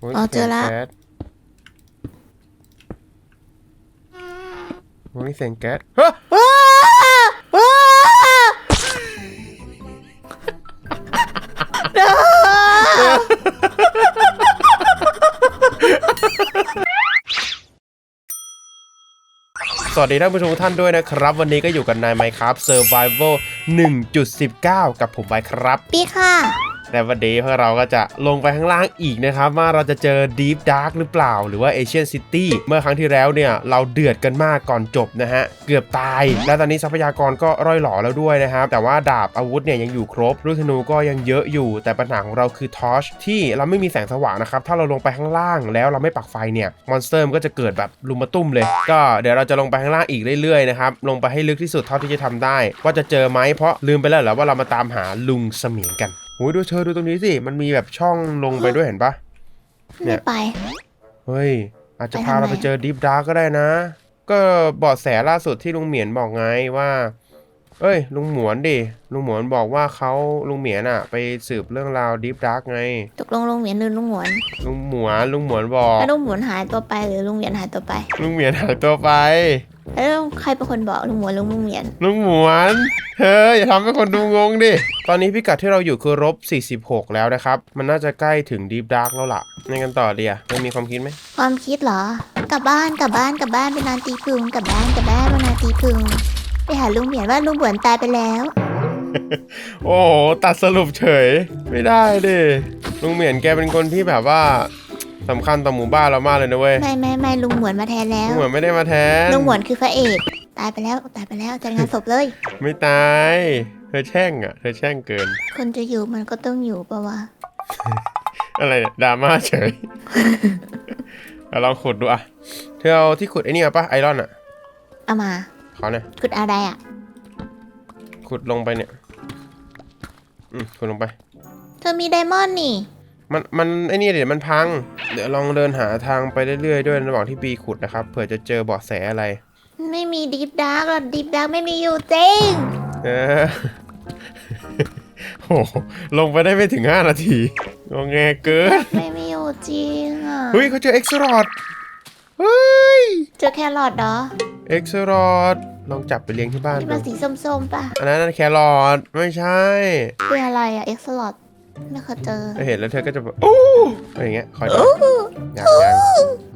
โยอ๋อเจอละ สียงก๊สโอ้ยเสียงแก๊สเฮ้ยว้าว้าเด้อสวัสดีท่านผู้ชมทุกท่านด้วยนะครับ วันนี้ก็อยู่กันใน Minecraft Survival 1.19 กับผมไบครับ ปีค่ะ และวันนี้พวกเราก็จะลงไปข้างล่างอีกนะครับ ว่าเราจะเจอ Deep Dark หรือเปล่า หรือว่า Asian City เมื่อครั้งที่แล้วเนี่ย เราเดือดกันมากก่อนจบนะฮะ เกือบตาย และตอนนี้ทรัพยากรก็ร่อยหล่อแล้วด้วยนะครับ แต่ว่าดาบอาวุธเนี่ยยังอยู่ครบลูกธนูก็ยังเยอะอยู่ แต่ปัญหาของเราคือทอชที่เราไม่มีแสงสว่างนะครับ ถ้าเราลงไปข้างล่างแล้วเราไม่ปักไฟเนี่ยมอนสเตอร์ก็จะเกิดแบบลุมมาตุ้มเลย ก็เดี๋ยวเราจะลงไปข้างล่างอีกเรื่อยๆนะครับลงไปให้ลึกที่สุดเท่าที่จะทำได้ ว่าจะเจอไหมเพราะลืมไปแล้วเหรอว่าเรามาตามหาลุงเสมียนกัน โอ้ยดูเธอดูตรงนี้สิ มันมีแบบช่องลงไปด้วยเห็นปะ เนี่ไม่ย ไป เฮ้ย อาจจะไปพาทำไมเราไปเจอดิฟดาร์กก็ได้นะ ก็เบาะแสล่าสุดที่ลุงเหมียนบอกไงว่า เอ้ย ลุงหมวนดิ ลุงหมวนบอกว่าเขาลุงเหมียนอะไปสืบเรื่องราวดิฟดาร์กไง ตกลงลุงเหวียนหรือลุงหวนลุงหมวนลุงหมวนบอก แล้วลุงหวนหายตัวไปหรือลุงเหวียนหายตัวไป ลุงเหมียนหายตัวไป แล้วใครเป็นคนบอกลุงหวนหรือลุงเหวียน ลุงหมวนเธออย่าทำให้คนดูงงดิ ตอนนี้พิกัดที่เราอยู่คือลบ46 แล้วนะครับ มันน่าจะใกล้ถึงดีฟดาร์กแล้วล่ะในกันต่อเดียไม่มีความคิดไหม ความคิดเหรอ กลับบ้านกลับบ้านกลับบ้านไปนอนตีพึงกลับบ้านกลับบ้านมานอนตีพึงไปหาลุงเหวียนว่าลุงเหวียนตายไปแล้ว โอ้โหตัดสรุปเฉย ไม่ได้ดิลุงเหมียนแกเป็นคนที่แบบว่า สำคัญต่อหมู่บ้านเรามากเลยนะเว้ยไม่ไม่ไม่ลุงเหมือนมาแทนแล้ลุวงเหมือนไม่ได้มาแทนลุงเหมือนคือพระเอก ตายไปแล้วตายไปแล้วจัดงานศพเลย ไม่ตาย เธอแช่งอะ เธอแช่งเกิน คนจะอยู่มันก็ต้องอยู่ปะวะ อะไรเนี่ยดราม่าเฉยเอาลองขุดดูอะ เธอเอาที่ขุดไอ้นี่มาปะไอรอนอะ เอามาขอหน่อยขุดอะไรอะ ขุดลงไปเนี่ย อืมขุดลงไป เธอมีไดมอนด์นี่ มันมันไอ้นี่เดี๋ยวมันพัง เดี๋ยวลองเดินหาทางไปเรื่อยๆด้วยระหว่างที่บีขุดนะครับเผื่อจะเจอเบาะแสอะไร ไม่มีดีฟดาร์กหรอกดีฟดาร์กไม่มีอยู่จริง เออ โหลงไปได้ไม่ถึง 5 นาทีงงแงเกินไม่มีอยู่จริงอะเฮ้ยเขาเจอเอ็กซ์รอดเฮ้ยเจอแครอทเหรอเอ็กซ์รอดลองจับไปเลี้ยงที่บ้านที่ดูมันสีส้มๆป่ะอันนั้นนะแครอทไม่ใช่ เป็นอะไรอะเอ็กซ์ลอด ไม่เคยเจอ เธอเห็นแล้วเธอก็จะแบบโอ้อะไรอย่างเงี้ยคอยดูยังยัง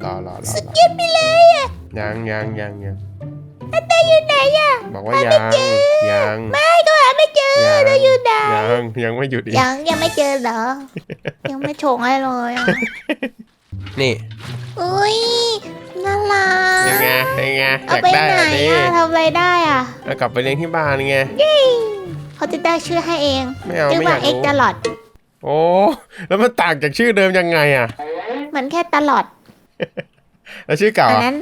รอรอรอสุดรอเยี่ยมไปเลยอะยังยังยังยังแต่อยู่ไหนอะบอกว่ายังยังไม่ก็หาไม่เจอยังแล้วอยู่ไหนยังยังไม่หยุดอีกยังยังไม่เจอเหรอ ยังไม่ชงให้เลยอะนี่อุ้ยน่ารักยังไงยังไงอเอายากไปได้ไหนแบบนี้อะทำอะไรได้อะเอากลับไปเลี้ยงที่บ้านไงเขาจะได้ชื่อให้เองไม่เอาชื่อไม่อากว่ายเอ็กรู้ตลอด โอ้แล้วมันต่างจากชื่อเดิมยังไงอะเหมือนแค่ตลอด แล้วชื่อเก่าอันอะนั้น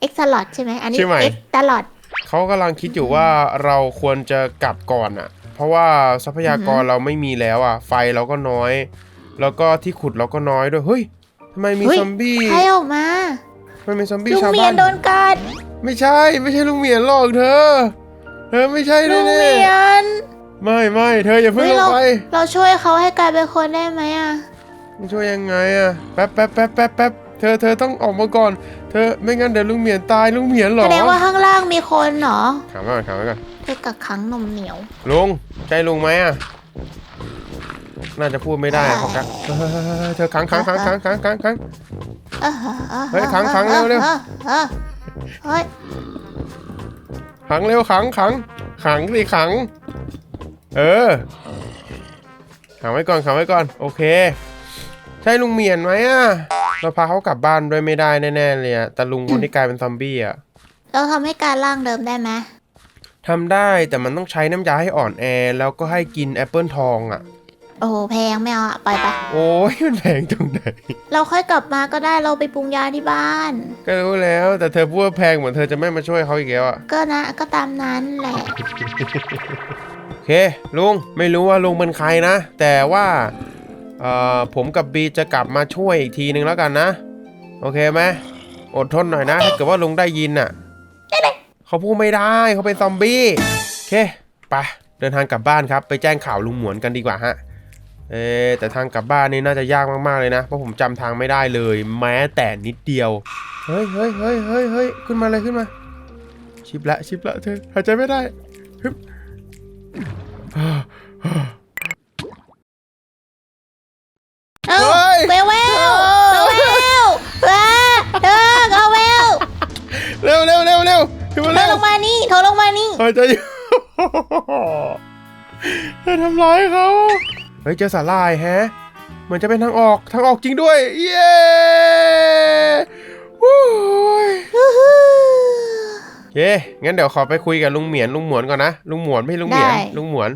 เอ็กตลอดใช่ไหมอันนี้ชื่อใหม่เอ็กตลอดเขากำลังคิดอยู่ว่าเราควรจะกลับก่อนอะ เพราะว่าทรัพยากรเราไม่มีแล้วอะ ไฟเราก็น้อย แล้วก็ที่ขุดเราก็น้อยด้วยเฮ้ยทำไมมีเฮ้ยซอมบี้ใครออกมาทำไมมีซอมบี้ลุงชาวเมียบ้านนโดนกัดไม่ใช่ ไม่ใช่ลุงเหมียนหรอกเธอ เธอไม่ใช่ลุแน่งเมียนๆ ไม่ไม่เธออย่าเพิ่งเฮ้ยลงเราไปเราช่วยเขาให้กลายเป็นคนได้ไหมอะ มันช่วยยังไงอะแป๊บแป๊บแป๊บแป๊บแป๊บเธอเธอต้องออกมาก่อน เธอไม่งั้นเดี๋ยวลุงเหมียนตายลุงเหมียนเหรอแสดงว่าข้างล่างมีคนเหรอถามไว้ก่อนถามไว้ก่อนไปกักขังนมเหนียว ลุงใช่ลุงไหมอะน่าจะพูดไม่ได้เขากักเฮ้ยเธอขังขังขังขังขังขังขังเออออเฮ้ยขังขังเร็วเร็ว ออเออเฮ้ยขังเร็วขังขังขังสิขัง เออขังไว้ก่อนขังไว้ก่อน โอเค ใช่ลุงเหมียนไหมอะ เราพาเขากลับบ้านด้วยไม่ได้แน่ๆเลยอะแต่ลุงคนที่กลายเป็นซอมบี้อะ เราทำให้การล่างเดิมได้ไหมทำได้แต่มันต้องใช้น้ำยาให้อ่อนแอ แล้วก็ให้กินแอปเปิลทองอะ โอ้โหแพงไม่เอาอะไปไป โอ้ยมันแพงตรงไหน เราค่อยกลับมาก็ได้เราไปปรุงยาที่บ้าน ก็รู้แล้วแต่เธอพูดว่าแพงเหมือนเธอจะไม่มาช่วยเขาอีกแล้วอะ ก็นะก็ตามนั้นแหละโอ เคลุงไม่รู้ว่าลุงเป็นใครนะ แต่ว่าเอ่อผมกับบีจะกลับมาช่วยอีกทีนึงแล้วกันนะ โอเคไหมอดทนหน่อยนะถ้าเกิดว่าลุงได้ยินน่ะเขาพูดไม่ได้เขาเป็นซอมบี้โอเคไปเดินทางกลับบ้านครับ ไปแจ้งข่าวลุงหมวนกันดีกว่าฮะเอแต่ทางกลับบ้านนี่น่าจะยากมากๆเลยนะเพราะผมจำทางไม่ได้เลย แม้แต่นิดเดียวเฮ้ยเฮ้ยเฮ้ยเฮ้ยเฮ้ยขึ้นมาเลยขึ้นมา ชิบละชิบละเธอหายใจไม่ได้ฮึบ เอ้าเฮ้ยเวลเวลเวลเวลว้าเธอเอาเวลเร็วเร็วเร็วเร็วขึ้นมาเธอเร็วลงมานี่เธอลงมานี่หายใจอยู่เธอทำร้ายเขาเฮ้ยเจอสาลายแฮะ เหมือนจะเป็นทางออกทางออกจริงด้วย เย้ เย้งั้นเดี๋ยวขอไปคุยกับลุงเหมียนลุงหมวนก่อนนะลุงหมวนไม่ใช่ลุงเหมียนได้ ลุงหมวน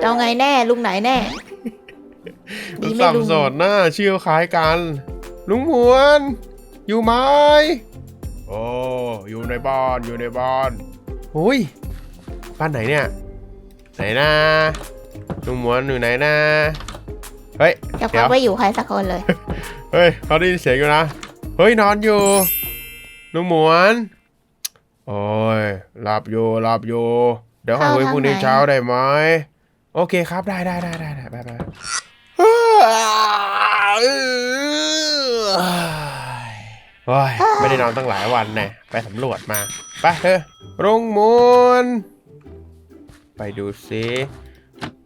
จะเอาไงแน่ลุงไหนแน่ ดีไม่สับลุง สนนะชื่อคล้ายกัน ลุงหมวน อยู่ไหมโอ้อยู่ในบ้านอยู่ในบ้านอุ้ยบ้านไหนเนี่ยไหนนะลุงหมวนอยู่ไหนนะเฮ้ย จะเดี๋พัยกวไว้อยู่ใครสักคนเลย เฮ้ยเขาได้ยินเสียงอยู่นะ เฮ้ยนอนอยู่ลุงหมวน โอ้ยหลับอยู่หลับอยู่ เดี๋ยวขอคุยเข้าทางพรุ่งนี้ไหนเช้าได้ไหม โอเคครับได้ได้ได้ได้ได้ไปไปโอ้ยไม่ได้นอนตั้งหลายวันแน่ไปสำรวจมา ไปเถอะลุงหมวนไปดูซิ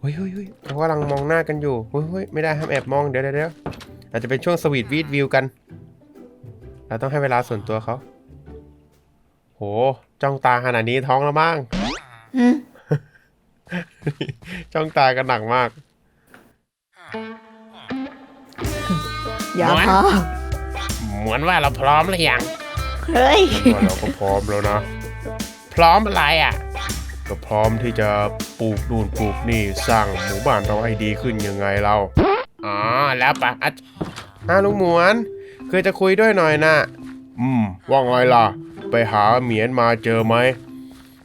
เฮ้ยเฮ้ยเฮ้ยเขากำลังมองหน้ากันอยู่เฮ้ยเฮ้ยไม่ได้ห้ามแอบมองเดี๋ยวเดี๋ยวเดี๋ยวอาจจะเป็นช่วงสวีทวีดวิวกัน เราต้องให้เวลาส่วนตัวเขา โห จ้องตาขนาดนี้ท้องแล้วมั้งอืมจ้องตากันหนักมาก อย่าหมอนพอเหมือนว่าเราพร้อมหรือยัง เฮ้ยว่าเราก็พร้อมแล้วนะ พร้อมอะไรอะ ก็พร้อมที่จะปลูกนู่นปลูกนี่สร้างหมู่บ้านเราให้ดีขึ้นยังไงเรา อ๋อ แล้วปะอะอะลุงหมวน คือจะคุยด้วยหน่อยนะ อืม ว่าไงล่ะ ไปหาเหมียนมาเจอไหม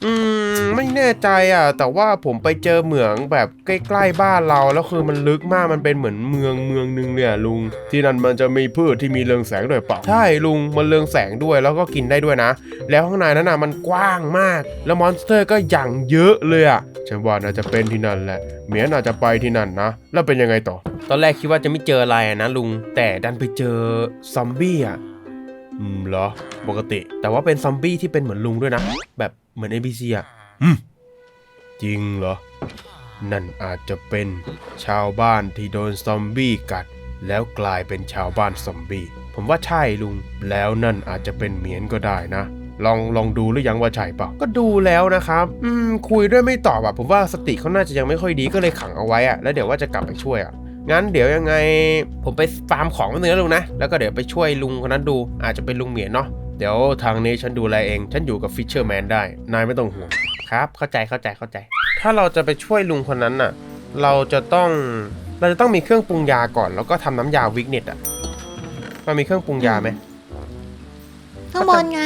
อืมไม่แน่ใจอะ แต่ว่าผมไปเจอเหมืองแบบใกล้ๆบ้านเราแล้วคือมันลึกมากมันเป็นเหมือนเมืองเมืองหนึงเนี่ยลุง ที่นั่นมันจะมีพืชที่มีเรืองแสงด้วยเปล่าใช่ลุงมันเรืองแสงด้วยแล้วก็กินได้ด้วยนะ แล้วข้างในนั้นน่ะมันกว้างมาก แล้วมอนสเตอร์ก็อย่างเยอะเลยอะฉันว่าน่าจะเป็นที่นั่นแหละเหมียนอาจจะไปที่นั่นนะ แล้วเป็นยังไงต่อ ตอนแรกคิดว่าจะไม่เจออะไรอะนะลุงแต่ดันไปเจอซอมบี้อะ อืมเหรอ ปกติ แต่ว่าเป็นซอมบี้ที่เป็นเหมือนลุงด้วยนะ แบบเหมือน NPC อะอืมจริงเหรอ นั่นอาจจะเป็นชาวบ้านที่โดนซอมบี้กัด แล้วกลายเป็นชาวบ้านซอมบี้ผมว่าใช่ลุง แล้วนั่นอาจจะเป็นเหมียนก็ได้นะ ลองลองดูหรือยังว่าใช่เปล่าก็ดูแล้วนะครับ อืมคุยด้วยไม่ตอบอะผมว่าสติเขาน่าจะยังไม่ค่อยดีก็เลยขังเอาไว้อะแล้วเดี๋ยวว่าจะกลับไปช่วยอะ งั้นเดี๋ยวยังไงผมไปฟาร์มของมาเนื้อลุงนะ แล้วก็เดี๋ยวไปช่วยลุงคนนั้นดู อาจจะเป็นลุงเหมียนเนาะ เดี๋ยวทางนี้ฉันดูแลเอง ฉันอยู่กับฟิชเชอร์แมนได้ นายไม่ต้องห่วง ครับ เข้าใจ เข้าใจ เข้าใจ ถ้าเราจะไปช่วยลุงคนนั้นน่ะ เราจะต้อง เราจะต้องมีเครื่องปรุงยาก่อน แล้วก็ทำน้ำยาวิกเน็ตอะมันมีเครื่องปรุงยาไหมข้างบนไง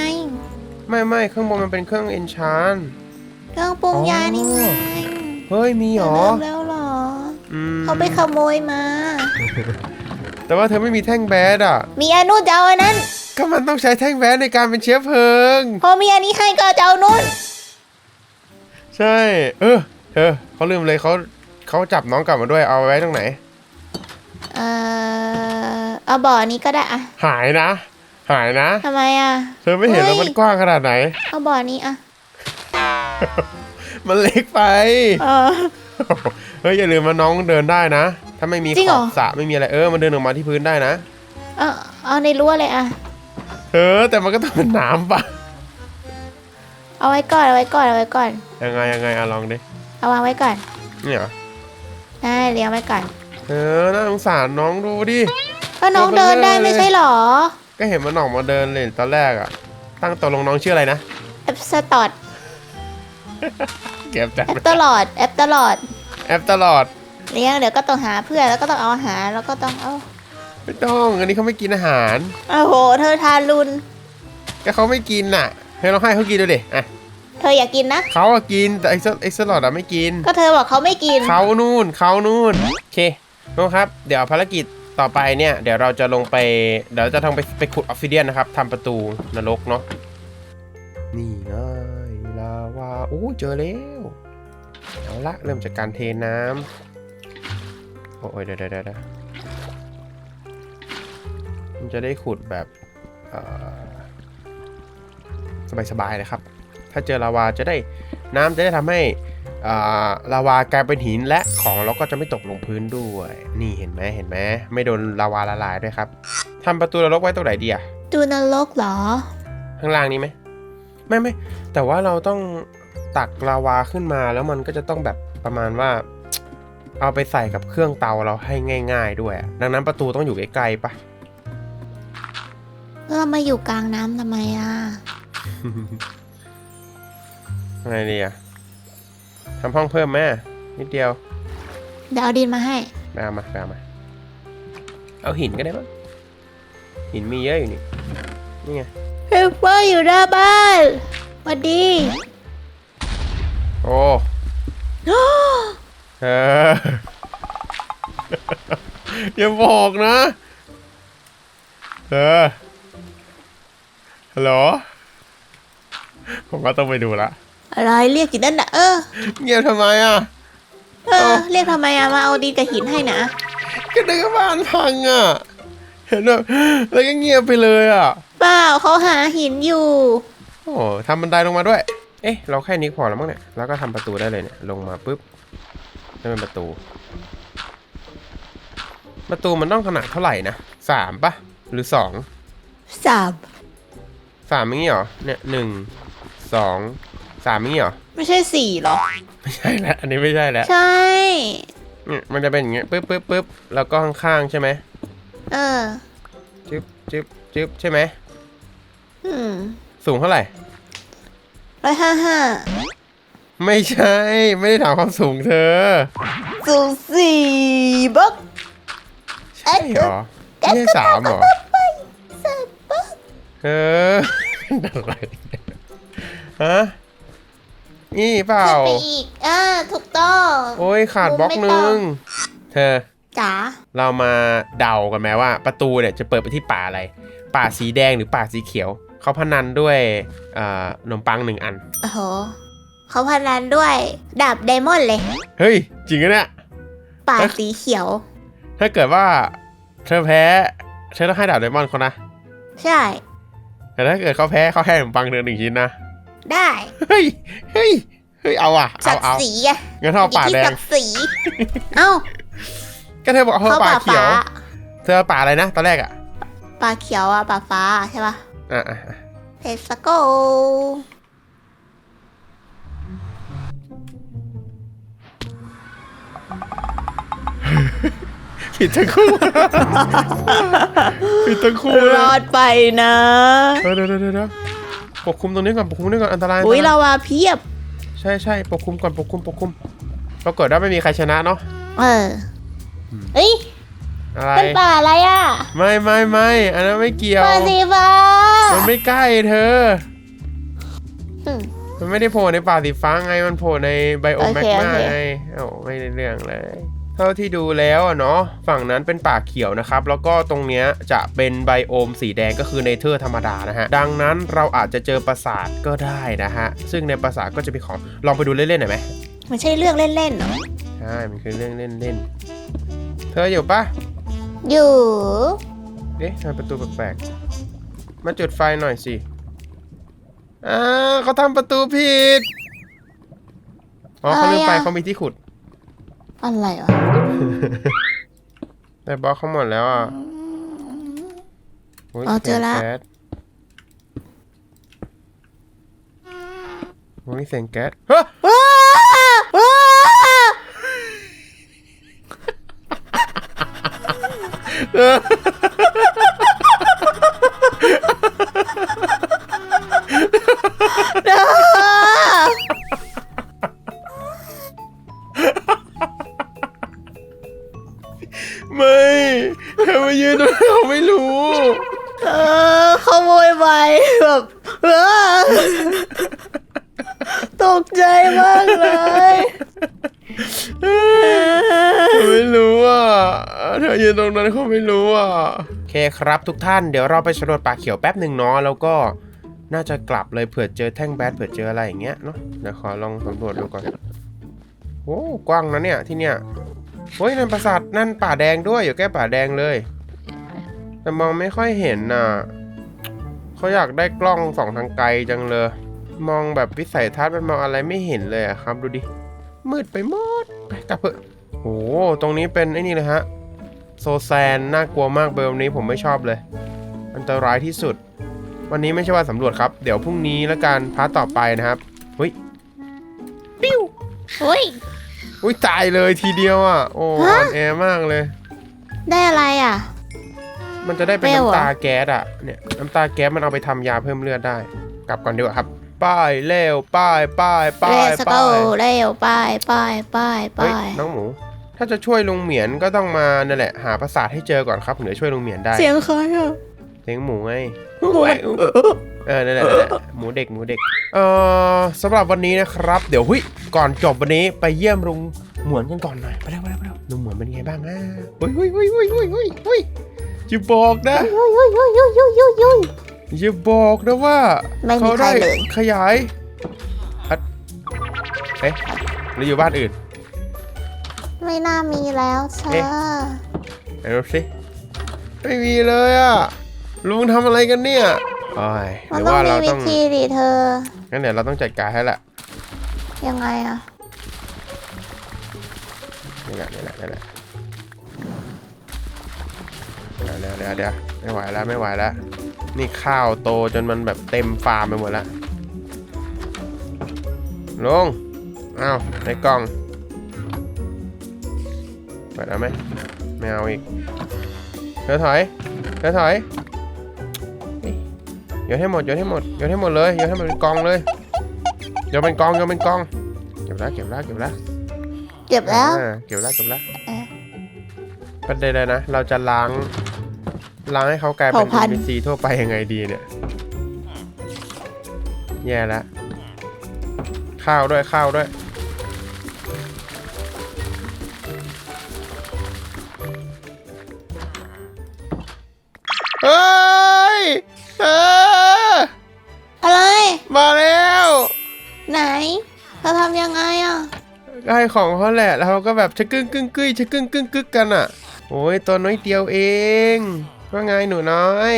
ไม่ไม่เครื่องบนมันเป็นเครื่องเอนชาน เครื่องปรุงยานี่ไง เฮ้ยมีเหรอเริ่มแล้วเหรออืม เขาไปขโมยมา แต่ว่าเธอไม่มีแท่งแบดอะ มีอันนู้นจะเอาอันนั้น ก็มันต้องใช้แท่งแบดในการเป็นเชื้อเพลิง พอมีอันนี้ให้ก็จะเอานู้น ใช่ เออ เธอเขาลืมเลยเขาเขาจับน้องกลับมาด้วยเอาไว้ตรงไหน เอ่อเอาบ่อนี้ก็ได้อะหายนะ หายนะ ทำไมอะเธอไม่เห็นแล้วเฮ้ยมันกว้างขนาดไหน เอาบ่อนี้อะมันเล็กไป เออ เฮ้ยอย่าลืมว่าน้องเดินได้นะ ถ้าไม่มีจริงขเหรอ อบสระไม่มีอะไรเออมันเดินออกมาที่พื้นได้นะ เอาเอาในรั้วเลยอะเออ แต่มันก็ต้องเป็นน้ำปะเอาไว้ก่อนเอาไว้ก่อนเอาไว้ก่อนยังไงยังไงอะลองดิเอาวางไว้ก่อนเนี่ยเหรอได้เลี้ยงไว้ก่อนเออน่าสงสารน้องดูดิ ก็น้องเดินได้ไม่ใช่เหรอก็เห็นมันออกมาเดินเลยตอนแรกอะตั้งตัวลงน้องชื่ออะไรนะแอปสตอดเก็บจัดแอปตลอดแอปตลอด แอปตลอด เลี้ยงเดี๋ยวก็ต้องหาเพื่อนแล้วก็ต้องเอาอาหารแล้วก็ต้องเอาไม่ต้องอันนี้เขาไม่กินอาหาร โอ้โห เธอทานรุนก็เขาไม่กินน่ะให้เราให้เขากินดูดิอะเธออยากกินนะ เขาอะกินแต่ไอ้สไอ้สลอดอะไม่กิน ก็เธอบอกเขาไม่กิน เขานู่นเขานู่นโอเคน้องครับ เดี๋ยวภารกิจต่อไปเนี่ย เดี๋ยวเราจะลงไปเดี๋ยวจะต้องไปไปขุดออฟฟิเดียนนะครับทำประตูนรกเนาะนี่ไงลาวาโอ้เจอแล้วเอา ละเริ่มจากการเทน้ำโอ้ยเดี๋ยวเดี๋ยวเดี๋ยวเดี๋ยวมันจะได้ขุดแบบเอ่อสบายๆนะครับ ถ้าเจอลาวาจะได้น้ำจะได้ทำให้อ่าลาวากลายเป็นหินและของเราก็จะไม่ตกลงพื้นด้วย นี่เห็นไหมเห็นไหมไม่โดนลาวาละลายด้วยครับทำประตูนรกไว้ตรงไหนดีอะดูนรกเหรอ ข้างล่างนี้ไหมไม่ไม่แต่ว่าเราต้อง ตักลาวาขึ้นมา แล้วมันก็จะต้องแบบประมาณว่า เอาไปใส่กับเครื่องเตาเราให้ง่าย ๆ ด้วยอะดังนั้นประตูต้องอยู่ใกล้ๆปะเรามาอยู่กลางน้ำทำไมอะอะไรดีอะทำห้องเพิ่มแม่นิดเดียวเดี๋ยวเอาดินมาให้ไปเอามาไปเอามา เอาหินก็ได้มั้งหินมีเยอะอยู่นี่นี่ไงเฮปเปอร์อยู่หน้าบ้านสวัสดี โอ้เอออย่าบอกนะ เออฮัลโหลผมก็ต้องไปดูละอะไรเรียกอยู่นั่นน่ะเออ เงียบทำไมอะ เออ เรียกทำไมอะมาเอาดินกับหินให้นะก็นึกว่าบ้านพังอะ เห็นแบบแล้วก็เงียบไปเลยอะ เปล่าเขาหาหินอยู่ โอ้ทำบันไดลงมาด้วย เอ๊ะ เราแค่นี้พอแล้วมั้งเนี่ย แล้วก็ทำประตูได้เลยเนี่ย ลงมาปุ๊บนี่เป็นประตู ประตูมันต้องขนาดเท่าไหร่นะสามปะหรือสองสามสามอย่างงี้เหรอ เนี่ยหนึ่งสองสามอย่างงี้เหรอ ไม่ใช่สี่หรอ ไม่ใช่แล้วอันนี้ไม่ใช่แล้ว ใช่เนี่ยมันจะเป็นอย่างเงี้ยปึ๊บปึ๊บปึ๊บแล้วก็ข้างๆใช่ไหมเออ จึ๊บจึ๊บจึ๊บใช่ไหมอืม สูงเท่าไหร่ ร้อยห้าห้าไม่ใช่ ไม่ได้ถามความสูงเธอ สูงสี่บล็อก ใช่เหรอไม่ใช่สามเหรอสามบล็อกเออเป็นอะไรเนี่ยฮะนี่เปล่า ขึ้นไปอีกอ่าถูกต้อง โอ้ยขาดบล็อกไม่นึต้องงเธอจ๋าเรามาเดากันไหมว่า ประตูเนี่ยจะเปิดไปที่ป่าอะไร ป่าสีแดงหรือป่าสีเขียว เขาพนันด้วยเอ่อขนมปังหนึ่งอัน โอ้โหเขาพนันด้วยดาบไดมอนด์เลย เฮ้ย จริงอะเนี่ยปากเอ๊ะสีเขียว ถ้าเกิดว่าเธอแพ้เธอต้องให้ดาบไดมอนด์เขานะ ใช่ แต่ถ้าเกิดเขาแพ้เขาให้ขนมปังเธอหนึ่งชิ้นนะ ได้ เฮ้ย เฮ้ย เฮ้ย เอาอะศัเอากดิ์เอาศรีอะงั้นเท่าอยู่ป่าที่แดศังกดิ์ศรีเอ้าก็เธอบอกเธอเขาป่าป่าเขียฟ้าวเธอป่าอะไรนะตอนแรกอะป่าเขียวอะป่าฟ้าใช่ปะ อะอะอะเทสโกผิดทั้งคู่ ผิดทั้งคู่รเลยอดไปนะเออเดี๋ยวเดี๋ยวเดี๋ยวเดี๋ยวปกคุมตรงนี้ก่อนปกคุมตรงนี้ก่อนอันตรายอุ้ยอันตเรารายว่าเพียบ ใช่ใช่ปกคุมก่อนปกคุมปกคุมปรากฏว่าไม่มีใครชนะเนาะเออเอ้ยอะไรเป็นป่าอะไรอะไม่ไม่ไม่อันนั้นไม่เกี่ยวป่าสีฟ้า มันไม่ใกล้เธออืมมันไม่ได้โผล่ในป่าสีฟ้าไง มันโผล่ในไบโอโอแมเคกมาโอเคไงเอ้าไม่ได้เรื่องเลย เท่าที่ดูแล้วอะเนาะ ฝั่งนั้นเป็นป่าเขียวนะครับ แล้วก็ตรงเนี้ยจะเป็นไบโอมสีแดงก็คือเนเธอร์ธรรมดานะฮะ ดังนั้นเราอาจจะเจอปราสาทก็ได้นะฮะ ซึ่งในปราสาทก็จะมีของ ลองไปดูเล่นๆหน่อยไหมมันใช่เรื่องเล่นๆเหรอ ใช่ มันคือเรื่องเล่นๆ เธออยู่ปะอยู่ เอ๊ะทำไมประตูแปลกๆ มาจุดไฟหน่อยสิ อ่าเขาทำประตูผิด อ๋อเขาลืมไปเขามีที่ขุด อะไรวะแต่บล็อกเขาหมดแล้วอะโยอ๋อเจอละสียงก๊สโอ้ยเสียงแก๊สเฮ้ย ยืนตรงนั้นเขาไม่รู้อะโอเคครับทุกท่านเดี๋ยวเราไปสำรวจป่าเขียวแป๊บหนึ่งเนาะแล้วก็น่าจะกลับเลยเผื่อเจอแท่งแบทเผื่อเจออะไรอย่างเงี้ยเนาะเดี๋ยวขอลองสำรวจดูก่อนโอ้กว้างนะเนี่ยที่เนี่ยเฮ้ยนั่นปราสาทนั่นป่าแดงด้วยอยู่แก้ป่าแดงเลย แต่มองไม่ค่อยเห็นน่ะเขาอยากได้กล้องสองทางไกลจังเลย มองแบบวิสัยทัศน์มันมองอะไรไม่เห็นเลยอะครับดูดิมืดไปหมดไปกลับเถอะโอ้โหตรงนี้เป็นไอ้นี่เลยฮะ โซแซนน่ากลัวมากเบลนี้ผมไม่ชอบเลย อันตรายที่สุด วันนี้ไม่ใช่ว่าสำรวจครับ เดี๋ยวพรุ่งนี้แล้วกันพาร์ทต่อไปนะครับเฮ้ยปิ้วเฮ้ยอุ้ยตายเลยทีเดียวอะโอ้ฮะอ่อนแอมากเลย ได้อะไรอะ มันจะได้เป็นเปรี้ยวเหรอน้ำตาแก๊สอะเนี่ยน้ำตาแก๊สมันเอาไปทำยาเพิ่มเลือดได้ กลับก่อนดีกว่าครับป้ายเร็วป้ายป้ายป้าเร็ยวสป้าโก้ยเร็วไป้ายป้ายป้ายป้าเฮ้ยยน้องหมู ถ้าจะช่วยลุงเหมียนก็ต้องมานั่นแหละหาประสาทให้เจอก่อนครับถึงจะช่วยลุงเหมียนได้ เสียงใครอะเสียงหมูไงเออนั่นแหละนั่นแหละหมูเด็กหมูเด็กเอ่อสำหรับวันนี้นะครับ เดี๋ยวหุยก่อนจบวันนี้ไปเยี่ยมลุงหมวนกันก่อนหน่อยไปแล้วไปแล้วไปแล้วลุงหมวนเป็นไงบ้างอะเฮ้ยเฮ้ยเฮ้ยเฮ้ยเฮ้ยเฮ้ยเฮ้ยจะบอกนะยุยยุยยุยยุยยุยยุยยุยอย่าบอกนะว่าไม่มีเขาใครได้เลย ขยายอัดเอ๊ะหรืออยู่บ้านอื่น ไม่น่ามีแล้วเธอเอ๊ะ ไหนดูสิไม่มีเลยอะลุงทำอะไรกันเนี่ยโอ้ยหมันรือต้องว่ามีเราวิต้องธีดิเธอ งั้นเดี๋ยวเราต้องจัดการให้ละยังไงอะนี่แหละนี่แหละนี่แหละเดี๋ยวเดี๋ยวเดี๋ยวเดี๋ยวไม่ไหวแล้วไม่ไหวแล้วนี่ข้าวโตจนมันแบบเต็มฟาร์มไปหมดแล้วลุงอ้าวในกล่อง เปิดเอาไหมไม่เอาอีกเธอถอยเธอถอยเฮ้ยโยนให้หมดโยนให้หมดโยนให้หมดเลยโยนให้หมดเป็นกองเลยโยนเป็นกองโยนเป็นกองเก็บแล้วเก็บแล้วเก็บแล้วเก็บแล้วอ่าเก็บแล้วเก็บแล้วเออประเด็นเลยนะ เราจะล้างล้างให้เขากลายเป็นเผ่าพันธุ์ NPC ทั่วไปยังไงดีเนี่ย แย่แล้วข้าวด้วยข้าวด้วย เฮ้ยเอออะไร มาแล้ว ไหนเธอทำยังไงอะก็ให้ของเขาแหละแล้วเขาก็แบบชะกึ้งกึ้งกึ้ยชะกึ้งกึ้งกึกกันอะ โอ้ยตัวน้อยเดียวเองว่าไงหนูน้อย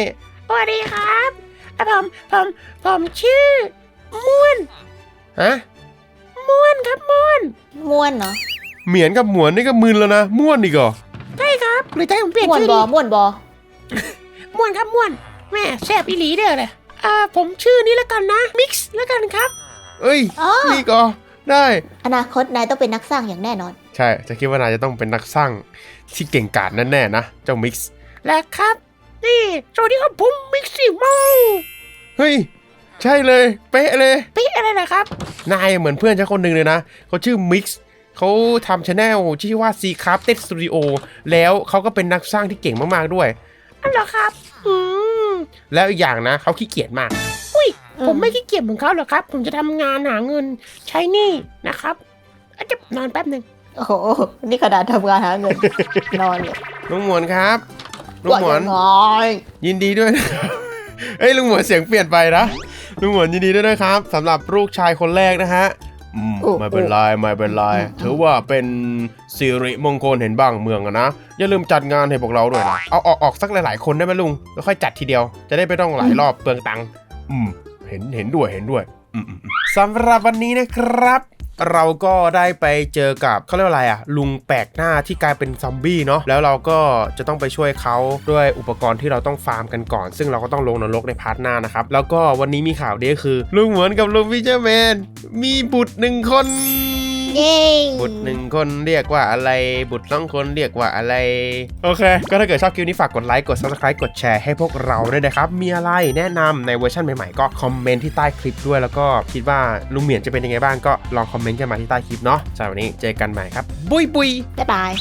สวัสดีครับอะผมผมผมชื่อม่วนฮะม่วนครับม่วนม่วนเนาะเหมียนกับหมวนนี่ก็มึนแล้วนะม่วนอีกเหรอใช่ครับหรือจะให้ผมเปลี่ยนม่วนชื่อบอดีม่วนบอ ม่วนครับม่วนแม่แซ่บอีหลีเด้อเลยอ่าผมชื่อนี้แล้วกันนะมิกซ์แล้วกันครับ เอ้ยอ๋อ นี่ก็ได้ อนาคตนายต้องเป็นนักสร้างอย่างแน่นอน ใช่จะคิดว่านายจะต้องเป็นนักสร้างที่เก่งกาจแน่ๆนะเจ้ามิกซ์และครับ นี่สวัสดีครับผมมิกซี่เมาเฮ้ย ใช่เลย เป๊ะเลยพี่อะไรนะครับ นายเหมือนเพื่อนฉันคนหนึ่งเลยนะ เขาชื่อมิกซ์เขาทำชาแนลชื่อว่า C Crafted Studio แล้วเขาก็เป็นนักสร้างที่เก่งมากๆด้วย อันเหรอครับ อืมแล้วอีกอย่างนะเขาขี้เกียจมาก อุ้ยอืมผมไม่ขี้เกียจเหมือนเขาหรอกครับ ผมจะทำงานหาเงินใช้หนี้นะครับอาจจะนอนแป๊บหนึ่งโอ้โห นี่ขนาดทำงานหาเงิน นอนเลยลุงหมวนครับลุงหมวนว่ายังไงยินดีด้วยนะครับเอ้ยลุงหมวนเสียงเปลี่ยนไปนะลุงหมวนยินดีด้วยนะครับสำหรับลูกชายคนแรกนะฮะ อืมไม่เป็นไรไม่เป็นไรถือว่าเป็นสิริมงคลเห็นบ้างเมืองอะนะ อย่าลืมจัดงานให้พวกเราด้วยนะ เอาออกออกสักหลาย ๆ คนได้ไหมลุง แล้วค่อยจัดทีเดียว จะได้ไม่ต้องหลายรอบเปลืองตังค์อืม เห็นเห็นด้วยเห็นด้วย อืมอืมอืมสำหรับวันนี้นะครับ เราก็ได้ไปเจอกับเขาเรียกว่าอะไรอะลุงแปลกหน้าที่กลายเป็นซอมบี้เนาะแล้วเราก็จะต้องไปช่วยเขาด้วยอุปกรณ์ที่เราต้องฟาร์มกันก่อน ซึ่งเราก็ต้องลงนรกในพาร์ทหน้านะครับแล้วก็วันนี้มีข่าวดีคือลุงเหมือนกับลุงวิเชอร์แมนมีบุตรหนึ่งคน เย้บุตรหนึ่งคนเรียกว่าอะไร บุตรสองคนเรียกว่าอะไร โอเค ก็ถ้าเกิดชอบคลิปนี้ฝากกดไลค์ กด subscribe กดแชร์ให้พวกเราด้วยนะครับ มีอะไรแนะนำในเวอร์ชันใหม่ๆ ก็คอมเมนต์ที่ใต้คลิปด้วย แล้วก็คิดว่าลุงเหมียนจะเป็นยังไงบ้างก็ลองคอมเมนต์กันมาที่ใต้คลิปเนาะสำหรับวันนี้เจอกันใหม่ครับ บุยบุยบ๊ายบาย